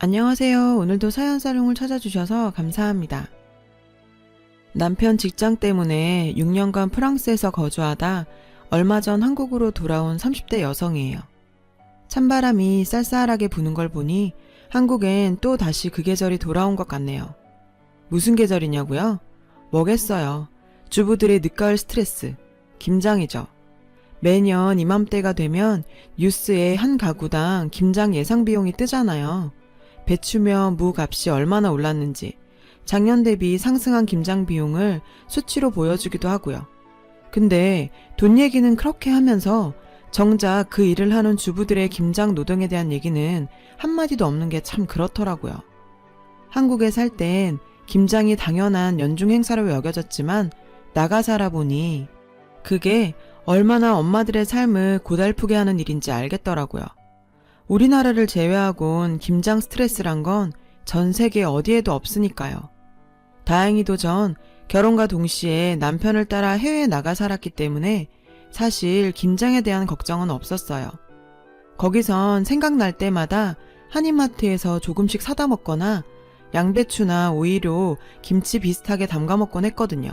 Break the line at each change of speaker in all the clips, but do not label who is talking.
안녕하세요. 오늘도 사연 사룡을 찾아주셔서 감사합니다. 남편 직장 때문에 6년간 프랑스에서 거주하다 얼마 전 한국으로 돌아온 30대 여성이에요. 찬바람이 쌀쌀하게 부는 걸 보니 한국엔 또 다시 그 계절이 돌아온 것 같네요. 무슨 계절이냐고요? 뭐겠어요. 주부들의 늦가을 스트레스, 김장이죠. 매년 이맘때가 되면 뉴스에 한 가구당 김장 예상 비용이 뜨잖아요. 배추며 무 값이 얼마나 올랐는지 작년 대비 상승한 김장 비용을 수치로 보여주기도 하고요. 근데 돈 얘기는 그렇게 하면서 정작 그 일을 하는 주부들의 김장 노동에 대한 얘기는 한마디도 없는 게 참 그렇더라고요. 한국에 살 땐 김장이 당연한 연중 행사로 여겨졌지만 나가 살아보니 그게 얼마나 엄마들의 삶을 고달프게 하는 일인지 알겠더라고요. 우리나라를 제외하곤 김장 스트레스란 건 전 세계 어디에도 없으니까요. 다행히도 전 결혼과 동시에 남편을 따라 해외에 나가 살았기 때문에 사실 김장에 대한 걱정은 없었어요. 거기선 생각날 때마다 한인마트에서 조금씩 사다 먹거나 양배추나 오이로 김치 비슷하게 담가 먹곤 했거든요.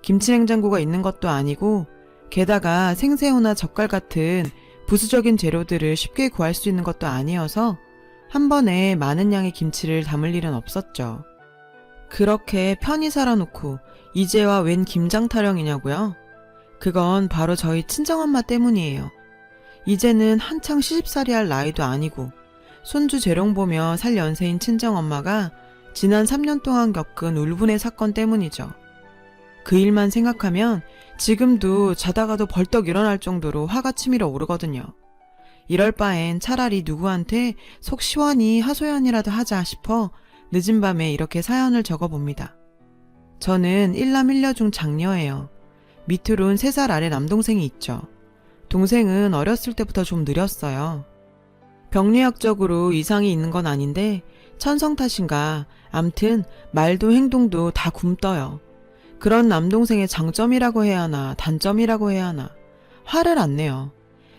김치 냉장고가 있는 것도 아니고 게다가 생새우나 젓갈 같은 부수적인 재료들을 쉽게 구할 수 있는 것도 아니어서 한 번에 많은 양의 김치를 담을 일은 없었죠. 그렇게 편히 살아놓고 이제와 웬 김장 타령이냐고요? 그건 바로 저희 친정엄마 때문이에요. 이제는 한창 시집살이 할 나이도 아니고 손주 재롱 보며 살 연세인 친정엄마가 지난 3년 동안 겪은 울분의 사건 때문이죠. 그 일만 생각하면 지금도 자다가도 벌떡 일어날 정도로 화가 치밀어 오르거든요. 이럴 바엔 차라리 누구한테 속 시원히 하소연이라도 하자 싶어 늦은 밤에 이렇게 사연을 적어봅니다. 저는 일남 일녀 중 장녀예요. 밑으론 3살 아래 남동생이 있죠. 동생은 어렸을 때부터 좀 느렸어요. 병리학적으로 이상이 있는 건 아닌데 천성 탓인가 암튼 말도 행동도 다 굼떠요. 그런 남동생의 장점이라고 해야 하나 단점이라고 해야 하나 화를 안 내요.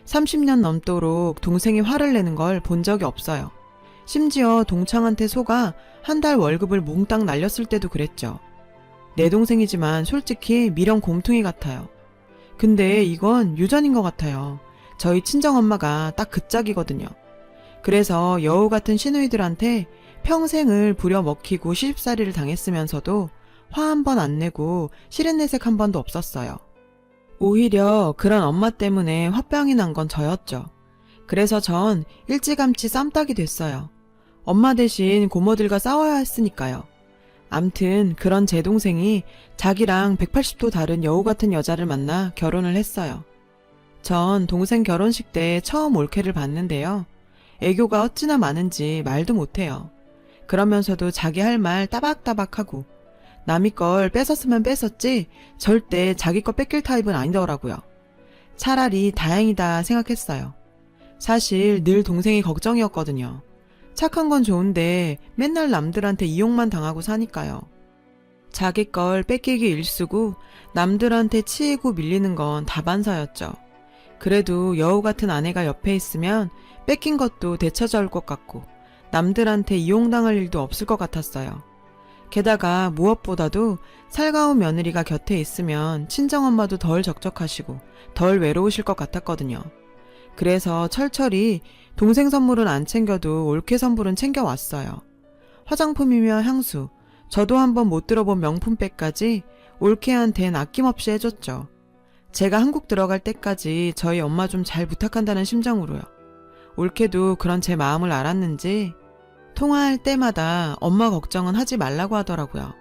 30년 넘도록 동생이 화를 내는 걸 본 적이 없어요. 심지어 동창한테 속아 한 달 월급을 몽땅 날렸을 때도 그랬죠. 내 동생이지만 솔직히 미련 곰퉁이 같아요. 근데 이건 유전인 것 같아요. 저희 친정엄마가 딱 그 짝이거든요. 그래서 여우 같은 시누이들한테 평생을 부려먹히고 시집살이를 당했으면서도 화 한 번 안 내고 실은 내색 한 번도 없었어요. 오히려 그런 엄마 때문에 화병이 난 건 저였죠. 그래서 전 일찌감치 쌈딱이 됐어요. 엄마 대신 고모들과 싸워야 했으니까요. 암튼 그런 제 동생이 자기랑 180도 다른 여우 같은 여자를 만나 결혼을 했어요. 전 동생 결혼식 때 처음 올케를 봤는데요. 애교가 어찌나 많은지 말도 못해요. 그러면서도 자기 할 말 따박따박 하고 남이 걸 뺏었으면 뺏었지 절대 자기 거 뺏길 타입은 아니더라고요. 차라리 다행이다 생각했어요. 사실 늘 동생이 걱정이었거든요. 착한 건 좋은데 맨날 남들한테 이용만 당하고 사니까요. 자기 걸 뺏기기 일쑤고 남들한테 치이고 밀리는 건 다반사였죠. 그래도 여우 같은 아내가 옆에 있으면 뺏긴 것도 되찾아올 것 같고 남들한테 이용당할 일도 없을 것 같았어요. 게다가 무엇보다도 살가운 며느리가 곁에 있으면 친정엄마도 덜 적적하시고 덜 외로우실 것 같았거든요. 그래서 철철이 동생 선물은 안 챙겨도 올케 선물은 챙겨왔어요. 화장품이며 향수, 저도 한번 못 들어본 명품백까지 올케한텐 아낌없이 해줬죠. 제가 한국 들어갈 때까지 저희 엄마 좀 잘 부탁한다는 심정으로요. 올케도 그런 제 마음을 알았는지 통화할 때마다 엄마 걱정은 하지 말라고 하더라고요.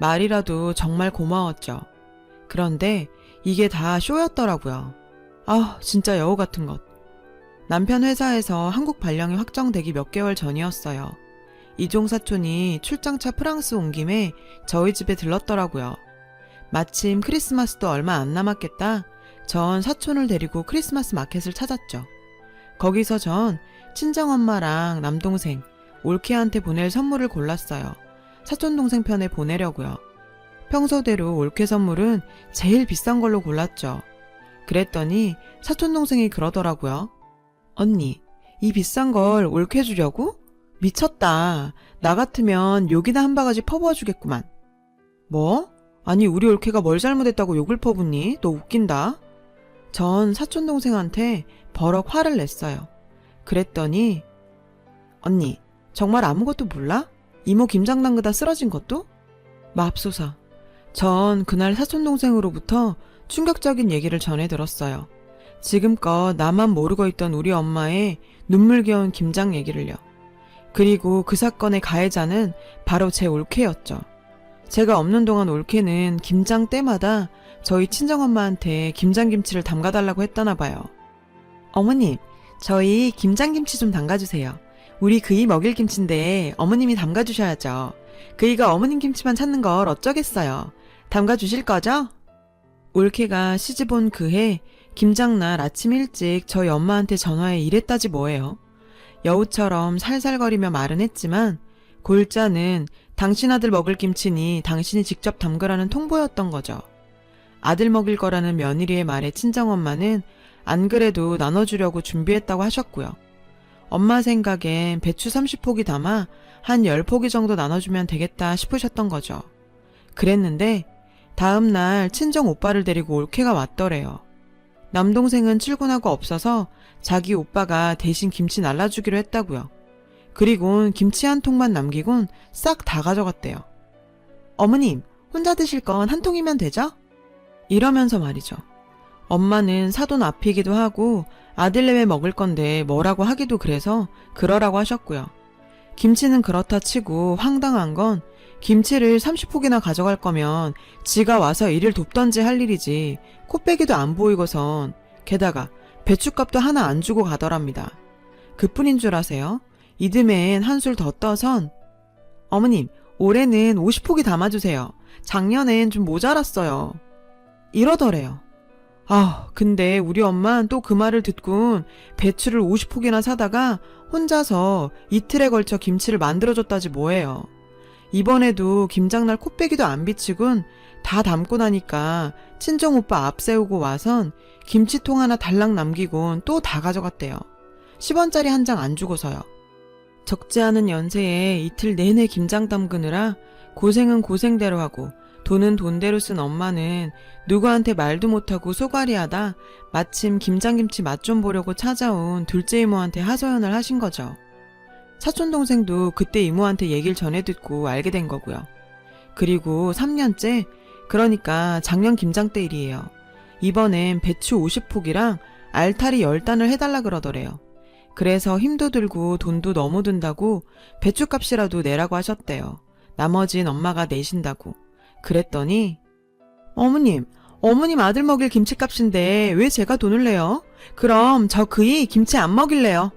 말이라도 정말 고마웠죠. 그런데 이게 다 쇼였더라고요. 아, 진짜 여우 같은 것. 남편 회사에서 한국 발령이 확정되기 몇 개월 전이었어요. 이종 사촌이 출장차 프랑스 온 김에 저희 집에 들렀더라고요. 마침 크리스마스도 얼마 안 남았겠다. 전 사촌을 데리고 크리스마스 마켓을 찾았죠. 거기서 전 친정엄마랑 남동생, 올케한테 보낼 선물을 골랐어요. 사촌 동생 편에 보내려고요. 평소대로 올케 선물은 제일 비싼 걸로 골랐죠. 그랬더니 사촌 동생이 그러더라고요. 언니, 이 비싼 걸 올케 주려고? 미쳤다. 나 같으면 욕이나 한 바가지 퍼부어 주겠구만. 뭐? 아니, 우리 올케가 뭘 잘못했다고 욕을 퍼붓니? 너 웃긴다. 전 사촌동생한테 버럭 화를 냈어요. 그랬더니, 언니, 정말 아무것도 몰라? 이모 김장 담그다 쓰러진 것도? 맙소사. 전 그날 사촌동생으로부터 충격적인 얘기를 전해 들었어요. 지금껏 나만 모르고 있던 우리 엄마의 눈물겨운 김장 얘기를요. 그리고 그 사건의 가해자는 바로 제 올케였죠. 제가 없는 동안 올케는 김장 때마다 저희 친정엄마한테 김장김치를 담가달라고 했다나 봐요. 어머님, 저희 김장김치 좀 담가주세요. 우리 그이 먹일 김치인데 어머님이 담가주셔야죠. 그이가 어머님 김치만 찾는 걸 어쩌겠어요. 담가주실 거죠? 올케가 시집온 그해 김장날 아침 일찍 저희 엄마한테 전화해 이랬다지 뭐예요. 여우처럼 살살거리며 말은 했지만 골자는 당신 아들 먹을 김치니 당신이 직접 담그라는 통보였던 거죠. 아들 먹일 거라는 며느리의 말에 친정엄마는 안 그래도 나눠주려고 준비했다고 하셨고요. 엄마 생각엔 배추 30포기 담아 한 10포기 정도 나눠주면 되겠다 싶으셨던 거죠. 그랬는데 다음 날 친정 오빠를 데리고 올케가 왔더래요. 남동생은 출근하고 없어서 자기 오빠가 대신 김치 날라주기로 했다고요. 그리곤 김치 한 통만 남기곤 싹 다 가져갔대요. 어머님, 혼자 드실 건 한 통이면 되죠? 이러면서 말이죠. 엄마는 사돈 앞이기도 하고 아들내외 먹을 건데 뭐라고 하기도 그래서 그러라고 하셨고요. 김치는 그렇다 치고 황당한 건 김치를 30포기나 가져갈 거면 지가 와서 일을 돕던지 할 일이지 코빼기도 안 보이고선 게다가 배춧값도 하나 안 주고 가더랍니다. 그뿐인 줄 아세요? 이듬해엔 한술 더 떠선 어머님 올해는 50포기 담아주세요. 작년엔 좀 모자랐어요. 이러더래요. 아, 근데 우리 엄만 또 그 말을 듣곤 배추를 50포기나 사다가 혼자서 이틀에 걸쳐 김치를 만들어줬다지 뭐예요. 이번에도 김장날 코빼기도 안 비치곤 다 담고 나니까 친정 오빠 앞세우고 와선 김치통 하나 달랑 남기곤 또 다 가져갔대요. 10원짜리 한 장 안 주고서요. 적지 않은 연세에 이틀 내내 김장 담그느라 고생은 고생대로 하고 돈은 돈대로 쓴 엄마는 누구한테 말도 못하고 소갈이하다 마침 김장김치 맛 좀 보려고 찾아온 둘째 이모한테 하소연을 하신 거죠. 사촌 동생도 그때 이모한테 얘기를 전해 듣고 알게 된 거고요. 그리고 3년째, 그러니까 작년 김장 때 일이에요. 이번엔 배추 50포기랑 알타리 10단을 해달라 그러더래요. 그래서 힘도 들고 돈도 너무 든다고 배추값이라도 내라고 하셨대요. 나머진 엄마가 내신다고. 그랬더니 어머님, 어머님 아들 먹일 김치값인데 왜 제가 돈을 내요? 그럼 저 그이 김치 안 먹일래요.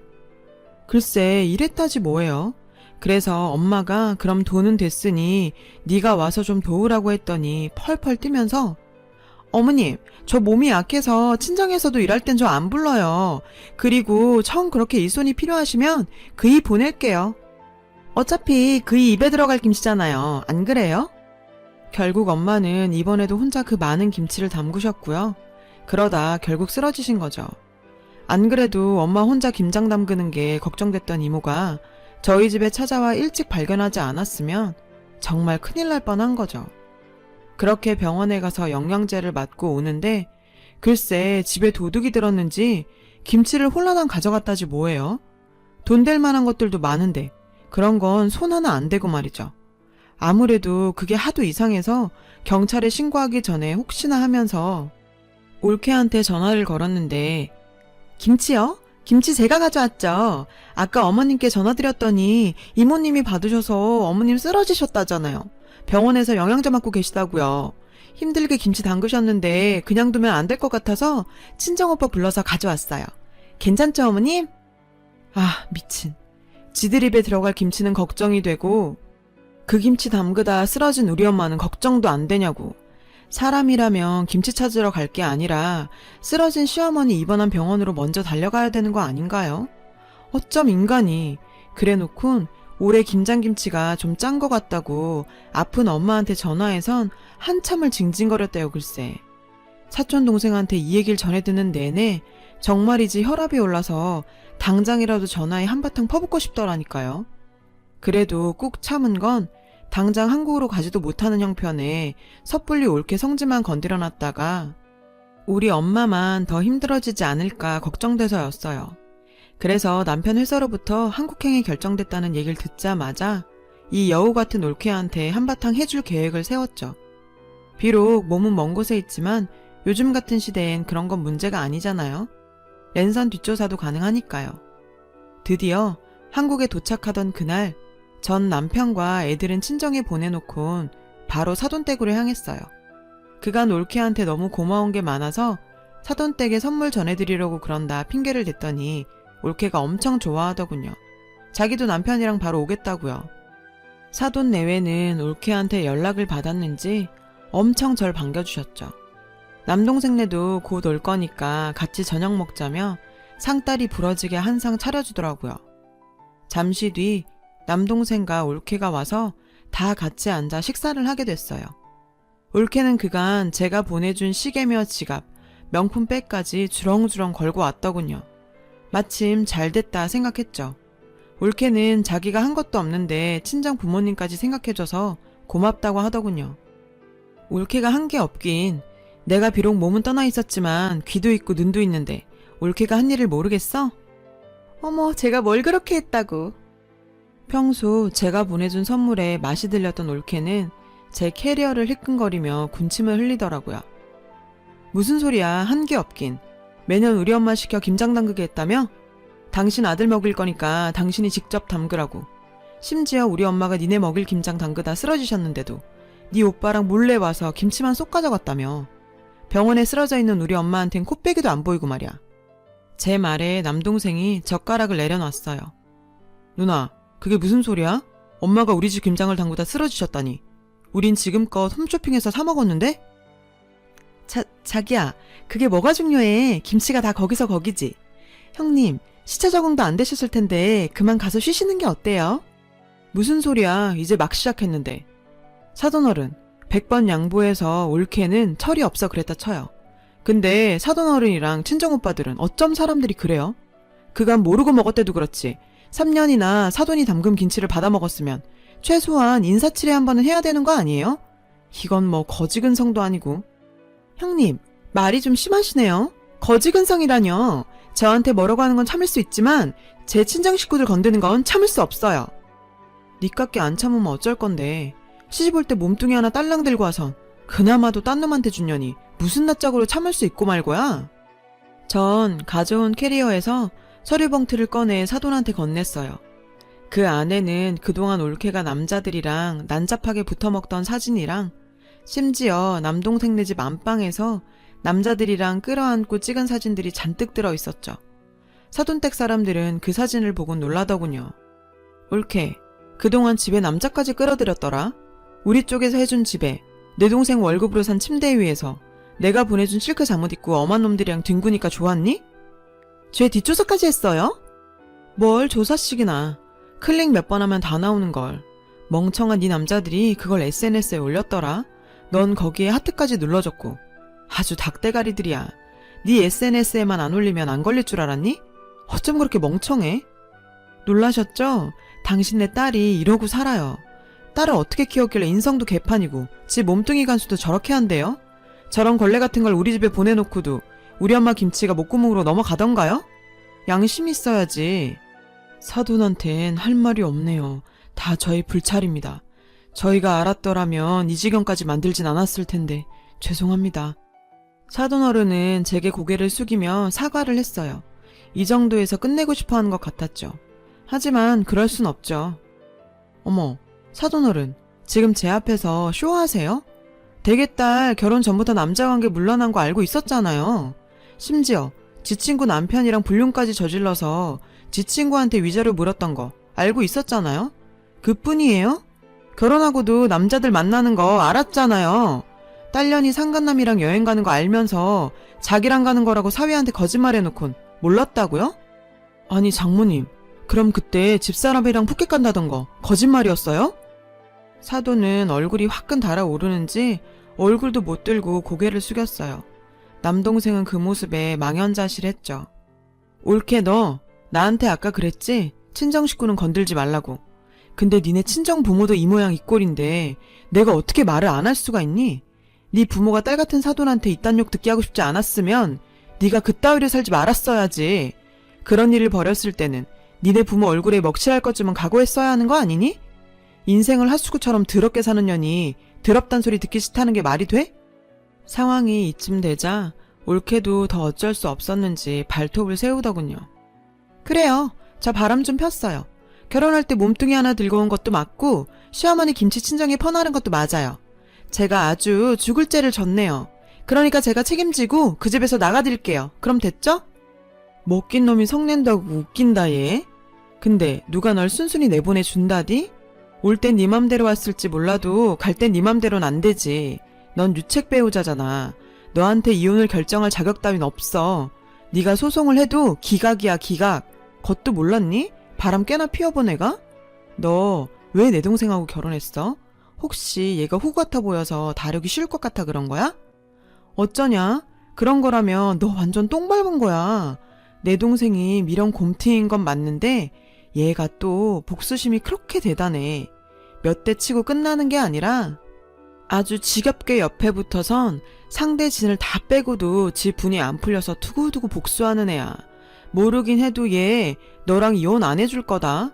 글쎄 이랬다지 뭐예요. 그래서 엄마가 그럼 돈은 됐으니 네가 와서 좀 도우라고 했더니 펄펄 뛰면서 어머님 저 몸이 약해서 친정에서도 일할 땐 저 안 불러요. 그리고 처음 그렇게 일손이 필요하시면 그이 보낼게요. 어차피 그이 입에 들어갈 김치잖아요. 안 그래요? 결국 엄마는 이번에도 혼자 그 많은 김치를 담그셨고요. 그러다 결국 쓰러지신 거죠. 안 그래도 엄마 혼자 김장 담그는 게 걱정됐던 이모가 저희 집에 찾아와 일찍 발견하지 않았으면 정말 큰일 날 뻔한 거죠. 그렇게 병원에 가서 영양제를 맞고 오는데 글쎄 집에 도둑이 들었는지 김치를 홀라당 가져갔다지 뭐예요? 돈 될 만한 것들도 많은데 그런 건 손 하나 안 대고 말이죠. 아무래도 그게 하도 이상해서 경찰에 신고하기 전에 혹시나 하면서 올케한테 전화를 걸었는데 김치요? 김치 제가 가져왔죠. 아까 어머님께 전화드렸더니 이모님이 받으셔서 어머님 쓰러지셨다잖아요. 병원에서 영양제 맞고 계시다고요. 힘들게 김치 담그셨는데 그냥 두면 안 될 것 같아서 친정오빠 불러서 가져왔어요. 괜찮죠, 어머님? 아, 미친. 지들 입에 들어갈 김치는 걱정이 되고 그 김치 담그다 쓰러진 우리 엄마는 걱정도 안 되냐고. 사람이라면 김치 찾으러 갈 게 아니라 쓰러진 시어머니 입원한 병원으로 먼저 달려가야 되는 거 아닌가요? 어쩜 인간이 그래 놓곤 올해 김장김치가 좀 짠 것 같다고 아픈 엄마한테 전화해선 한참을 징징거렸대요 글쎄. 사촌 동생한테 이 얘기를 전해 듣는 내내 정말이지 혈압이 올라서 당장이라도 전화에 한바탕 퍼붓고 싶더라니까요. 그래도 꾹 참은 건 당장 한국으로 가지도 못하는 형편에 섣불리 옳게 성지만 건드려놨다가 우리 엄마만 더 힘들어지지 않을까 걱정돼서였어요. 그래서 남편 회사로부터 한국행이 결정됐다는 얘기를 듣자마자 이 여우 같은 올케한테 한바탕 해줄 계획을 세웠죠. 비록 몸은 먼 곳에 있지만 요즘 같은 시대엔 그런 건 문제가 아니잖아요. 랜선 뒷조사도 가능하니까요. 드디어 한국에 도착하던 그날 전 남편과 애들은 친정에 보내놓곤 바로 사돈댁으로 향했어요. 그간 올케한테 너무 고마운 게 많아서 사돈댁에 선물 전해드리려고 그런다 핑계를 댔더니 올케가 엄청 좋아하더군요. 자기도 남편이랑 바로 오겠다고요. 사돈 내외는 올케한테 연락을 받았는지 엄청 절 반겨주셨죠. 남동생네도 곧 올 거니까 같이 저녁 먹자며 상다리 부러지게 한 상 차려주더라고요. 잠시 뒤 남동생과 올케가 와서 다 같이 앉아 식사를 하게 됐어요. 올케는 그간 제가 보내준 시계며 지갑, 명품 백까지 주렁주렁 걸고 왔더군요. 마침 잘 됐다 생각했죠. 올케는 자기가 한 것도 없는데 친정 부모님까지 생각해줘서 고맙다고 하더군요. 올케가 한 게 없긴 내가 비록 몸은 떠나 있었지만 귀도 있고 눈도 있는데 올케가 한 일을 모르겠어? 어머, 제가 뭘 그렇게 했다고. 평소 제가 보내준 선물에 맛이 들렸던 올케는 제 캐리어를 힐끔거리며 군침을 흘리더라고요. 무슨 소리야, 한게 없긴. 매년 우리 엄마 시켜 김장 담그게 했다며? 당신 아들 먹일 거니까 당신이 직접 담그라고. 심지어 우리 엄마가 니네 먹일 김장 담그다 쓰러지셨는데도 네 오빠랑 몰래 와서 김치만 쏙 가져갔다며. 병원에 쓰러져 있는 우리 엄마한텐 코빼기도 안 보이고 말이야. 제 말에 남동생이 젓가락을 내려놨어요. 누나, 그게 무슨 소리야? 엄마가 우리 집 김장을 담그다 쓰러지셨다니. 우린 지금껏 홈쇼핑에서 사 먹었는데? 자, 자기야, 그게 뭐가 중요해? 김치가 다 거기서 거기지. 형님, 시차 적응도 안 되셨을 텐데 그만 가서 쉬시는 게 어때요? 무슨 소리야? 이제 막 시작했는데. 사돈어른, 100번 양보해서 올케는 철이 없어 그랬다 쳐요. 근데 사돈어른이랑 친정오빠들은 어쩜 사람들이 그래요? 그간 모르고 먹었대도 그렇지. 3년이나 사돈이 담근 김치를 받아 먹었으면 최소한 인사치레 한 번은 해야 되는 거 아니에요? 이건 뭐 거지근성도 아니고. 형님, 말이 좀 심하시네요. 거지근성이라뇨. 저한테 뭐라고 하는 건 참을 수 있지만 제 친정 식구들 건드는 건 참을 수 없어요. 니깎게 안 참으면 어쩔 건데 시집 올 때 몸뚱이 하나 딸랑 들고 와선 그나마도 딴 놈한테 준년이 무슨 낯짝으로 참을 수 있고 말고야. 전 가져온 캐리어에서 서류 봉투를 꺼내 사돈한테 건넸어요. 그 안에는 그동안 올케가 남자들이랑 난잡하게 붙어먹던 사진이랑 심지어 남동생네 집 안방에서 남자들이랑 끌어안고 찍은 사진들이 잔뜩 들어 있었죠. 사돈댁 사람들은 그 사진을 보고 놀라더군요. 올케, 그동안 집에 남자까지 끌어들였더라. 우리 쪽에서 해준 집에 내 동생 월급으로 산 침대 위에서 내가 보내준 실크 잠옷 입고 엄한 놈들이랑 뒹구니까 좋았니? 죄 뒷조사까지 했어요? 뭘 조사식이나. 클릭 몇 번 하면 다 나오는 걸. 멍청한 네 남자들이 그걸 SNS에 올렸더라. 넌 거기에 하트까지 눌러줬고. 아주 닭대가리들이야. 네 SNS에만 안 올리면 안 걸릴 줄 알았니? 어쩜 그렇게 멍청해? 놀라셨죠? 당신네 딸이 이러고 살아요. 딸을 어떻게 키웠길래 인성도 개판이고 지 몸뚱이 간수도 저렇게 한대요? 저런 걸레 같은 걸 우리 집에 보내놓고도 우리 엄마 김치가 목구멍으로 넘어가던가요? 양심 있어야지. 사돈한텐 할 말이 없네요. 다 저희 불찰입니다. 저희가 알았더라면 이 지경까지 만들진 않았을 텐데 죄송합니다. 사돈 어른은 제게 고개를 숙이며 사과를 했어요. 이 정도에서 끝내고 싶어 하는 것 같았죠. 하지만 그럴 순 없죠. 어머, 사돈 어른, 지금 제 앞에서 쇼하세요? 대개 딸 결혼 전부터 남자 관계 물러난 거 알고 있었잖아요. 심지어 지 친구 남편이랑 불륜까지 저질러서 지 친구한테 위자료 물었던 거 알고 있었잖아요. 그뿐이에요? 결혼하고도 남자들 만나는 거 알았잖아요. 딸년이 상간남이랑 여행 가는 거 알면서 자기랑 가는 거라고 사위한테 거짓말해놓곤 몰랐다고요? 아니 장모님, 그럼 그때 집사람이랑 푸켓 간다던 거 거짓말이었어요? 사도는 얼굴이 화끈 달아오르는지 얼굴도 못 들고 고개를 숙였어요. 남동생은 그 모습에 망연자실했죠. 올케 너 나한테 아까 그랬지? 친정 식구는 건들지 말라고. 근데 니네 친정 부모도 이 모양 이 꼴인데 내가 어떻게 말을 안 할 수가 있니? 네 부모가 딸 같은 사돈한테 이딴 욕 듣게 하고 싶지 않았으면 네가 그따위로 살지 말았어야지. 그런 일을 벌였을 때는 니네 부모 얼굴에 먹칠할 것쯤은 각오했어야 하는 거 아니니? 인생을 핫수구처럼 더럽게 사는 년이 더럽단 소리 듣기 싫다는 게 말이 돼? 상황이 이쯤 되자 올케도 더 어쩔 수 없었는지 발톱을 세우더군요. 그래요. 저 바람 좀 폈어요. 결혼할 때 몸뚱이 하나 들고 온 것도 맞고 시어머니 김치 친정에 퍼나른 것도 맞아요. 제가 아주 죽을 죄를 졌네요. 그러니까 제가 책임지고 그 집에서 나가드릴게요. 그럼 됐죠? 먹긴 놈이 성낸다고 웃긴다 얘. 근데 누가 널 순순히 내보내 준다디? 올 땐 네 맘대로 왔을지 몰라도 갈 땐 네 맘대로는 안 되지. 넌 유책 배우자잖아. 너한테 이혼을 결정할 자격 따윈 없어. 네가 소송을 해도 기각이야 기각. 그것도 몰랐니? 바람 꽤나 피워본 애가? 너 왜 내 동생하고 결혼했어? 혹시 얘가 후 같아 보여서 다루기 쉬울 것 같아 그런 거야? 어쩌냐? 그런 거라면 너 완전 똥 밟은 거야. 내 동생이 미련 곰팅인 건 맞는데 얘가 또 복수심이 그렇게 대단해. 몇 대 치고 끝나는 게 아니라 아주 지겹게 옆에 붙어선 상대 진을 다 빼고도 지 분이 안 풀려서 두고두고 복수하는 애야. 모르긴 해도 얘 너랑 이혼 안 해줄 거다.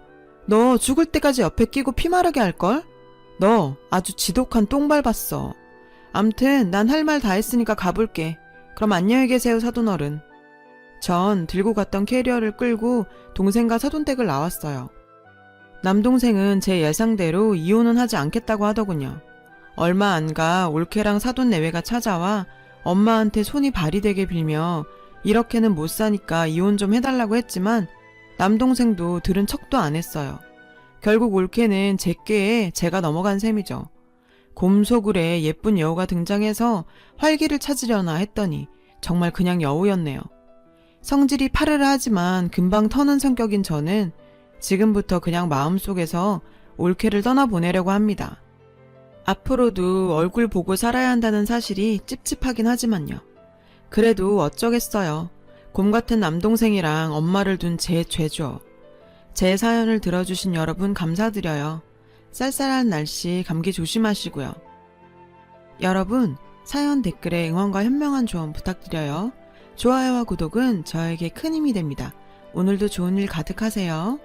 너 죽을 때까지 옆에 끼고 피 마르게 할걸? 너 아주 지독한 똥 밟았어. 암튼 난 할 말 다 했으니까 가볼게. 그럼 안녕히 계세요 사돈 어른. 전 들고 갔던 캐리어를 끌고 동생과 사돈댁을 나왔어요. 남동생은 제 예상대로 이혼은 하지 않겠다고 하더군요. 얼마 안 가 올케랑 사돈 내외가 찾아와 엄마한테 손이 발이 되게 빌며 이렇게는 못 사니까 이혼 좀 해달라고 했지만 남동생도 들은 척도 안 했어요. 결국 올케는 제 꾀에 제가 넘어간 셈이죠. 곰소굴에 예쁜 여우가 등장해서 활기를 찾으려나 했더니 정말 그냥 여우였네요. 성질이 파르르하지만 금방 터는 성격인 저는 지금부터 그냥 마음속에서 올케를 떠나보내려고 합니다. 앞으로도 얼굴 보고 살아야 한다는 사실이 찝찝하긴 하지만요. 그래도 어쩌겠어요. 곰 같은 남동생이랑 엄마를 둔 제 죄죠. 제 사연을 들어주신 여러분 감사드려요. 쌀쌀한 날씨 감기 조심하시고요. 여러분, 사연 댓글에 응원과 현명한 조언 부탁드려요. 좋아요와 구독은 저에게 큰 힘이 됩니다. 오늘도 좋은 일 가득하세요.